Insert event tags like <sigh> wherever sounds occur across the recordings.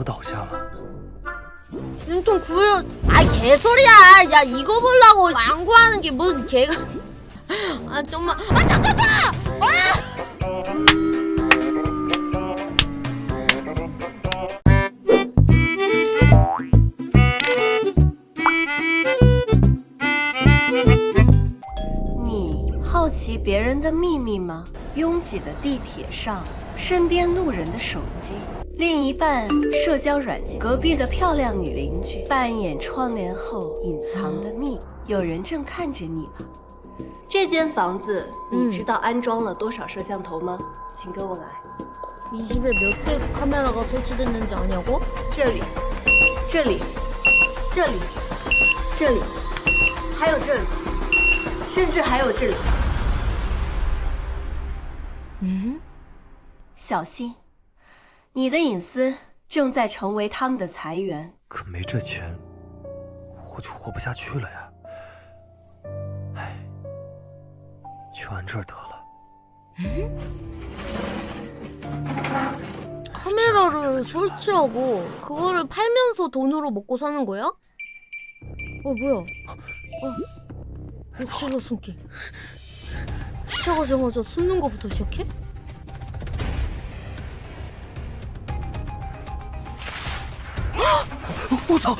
不倒下吗？ 눈통 구해요. 아 개소리야. 야 이거 보려고 양구하는 게 뭔 개가. 아 좀만. 아 잠깐만. 아! 아! 你好奇别人的秘密吗？拥挤的地铁上，身边路人的手机， 另一半社交软件，隔壁的漂亮女邻居，扮演窗帘后隐藏的蜜，有人正看着你吗？这间房子嗯你知道安装了多少摄像头吗？请跟我来， 이 집에 몇 대 카메라가 설치됐는지 아냐고? 这里，这里，这里，这里，还有这里，甚至还有这里。 음? 小心， 你的隐私正在成为他们的财源。可没这钱，我就活不下去了呀！唉，就按这儿得了。 카메라를 설치하고 그거를 팔면서 돈으로 먹고 사는 거야? 어 뭐야? 어 욕실로 숨기. 시작하자마자 숨는 거부터 시작해? 我操！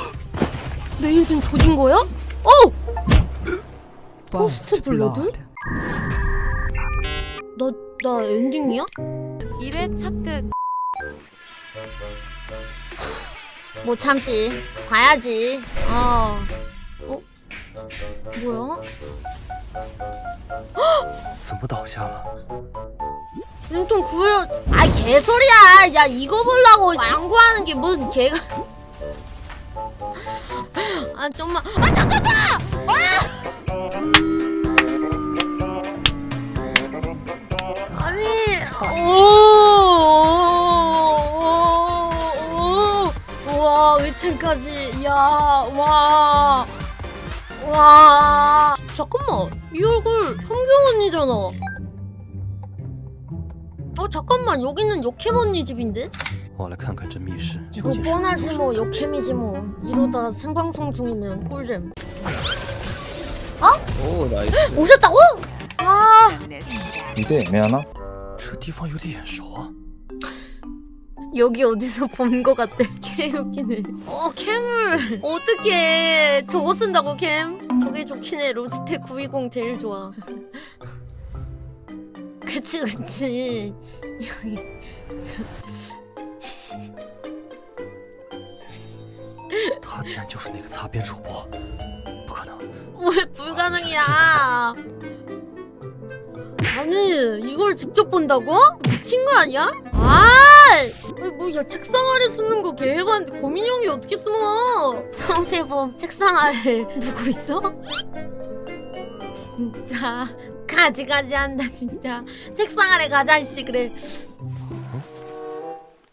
내 인생 조진 거야? 어! 포스트 블러드? 나, 나 엔딩이야? 1회 차끝 <laughs> 못 참지. 봐야지. 아. 어? 뭐야? <gasps> 怎么倒下了？ 눈통 구해요. 아 개소리야. 야 이거 보려고 양구하는 게 뭔 개가. 아 좀만. 아 잠깐만. 아! 아니. 오. 와 의첸까지. 야 와. 와. 잠깐만. 이 얼굴 현경 언니잖아. 어 잠깐만 여기는 역캠 언니 집인데? 我来看看这密室究 뭐 竟是怎么回 뻔하지 事 뭐 역캠이지 뭐 이러다 생방송 중이면 꿀잼 哦，나이스. 오셨다고? 아 你这也没有呢？这地方有点眼熟啊！ 여기 어디서 본 거 같아 개 웃기네 어 캠을 어떻게 저거 쓴다고 캠? 저게 좋긴 해 로지텍 920 제일 좋아 그치 그치 여기 他竟然就是那个擦边主播，不可能！ 왜 불가능이야? 아니 이걸 직접 본다고? 미친 거 아니야? 아, 뭐야 책상 아래 숨는 거 개해봤는데 고민형이 어떻게 숨어? 성세범 책상 아래 누구 있어? 진짜 가지가지 한다 진짜 책상 아래 가자 이씨 그래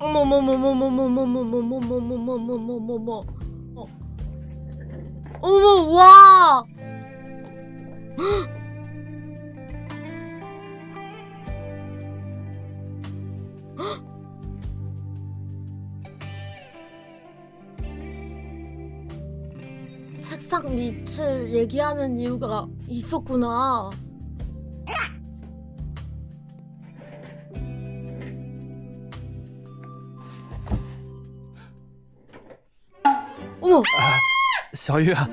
어머머머머머머머머머머머머머머머머머 어. 어머 와 책상 <gasps> 밑을 얘기하는 이유가 있었구나. 어머 小玉啊，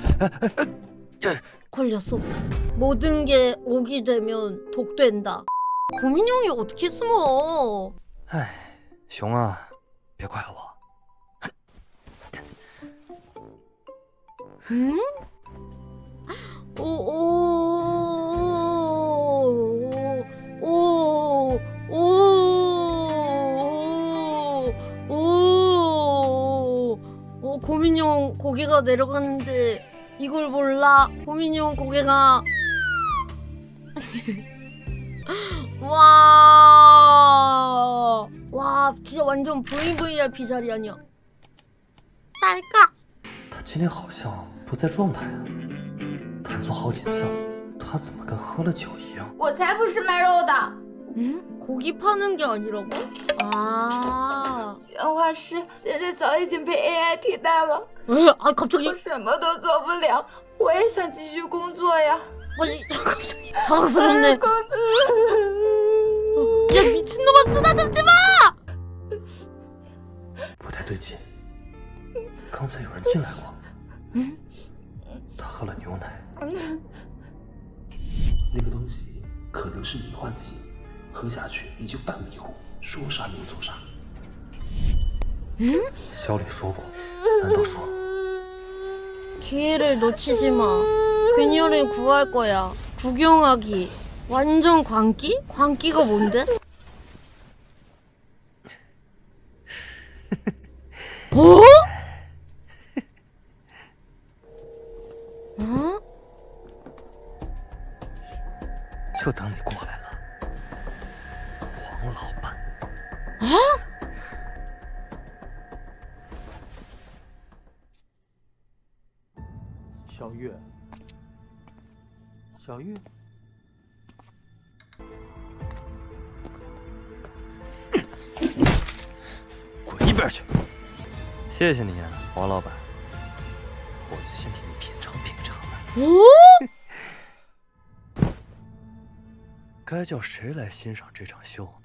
걸렸어. 모든 게 오기 되면 독된다. 고민형이 어떻게 숨어? 唉，熊啊，别怪我。 응? 오, 오, 오, 오, 오, 고민용 고개가 내려가는데 이걸 몰라 고민용 고개가 <laughs> 와, 와 진짜 완전 VVIP 자리 아니야 딸까 他今天好像不在状态啊，谈错好几次，他怎么跟喝了酒一样？我才不是卖肉的。 응? 고기 파는 게 아니라고? 아, 原画师现在早已经被 AI 替代了， 에? 아 갑자기 我什么都做不了。我也想继续工作呀。 아니 갑자기 당황스럽네 公子， 야 미친놈아 쓰다듬지 마! 不太对劲，刚才有人进来过。嗯，他喝了牛奶。那个东西可能是迷幻剂，喝下去你就犯迷糊， 说啥就做啥。小李说过，难道说 기회를 놓치지 마. 그녀를 구할 거야. 구경하기. 완전 광기? 광기가 뭔데? <laughs> 어? 어? 就等你过来了， 小月，小月，滚一边去！谢谢你啊，王老板，我就先替你品尝品尝了。哦?该叫谁来欣赏这场秀呢？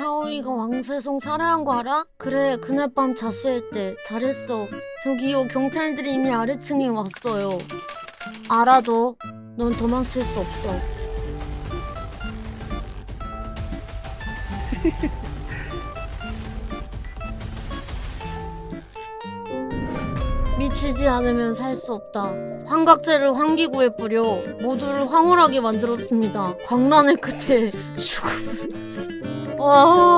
장샤오이가 왕세송 살해한 거 알아? 그래 그날 밤 자수할 때 잘했어 저기요 경찰들이 이미 아래층에 왔어요 알아도 넌 도망칠 수 없어 <laughs> 미치지 않으면 살 수 없다. 환각제를 환기구에 뿌려 모두를 황홀하게 만들었습니다. 광란의 끝에 <laughs> 죽음. 와.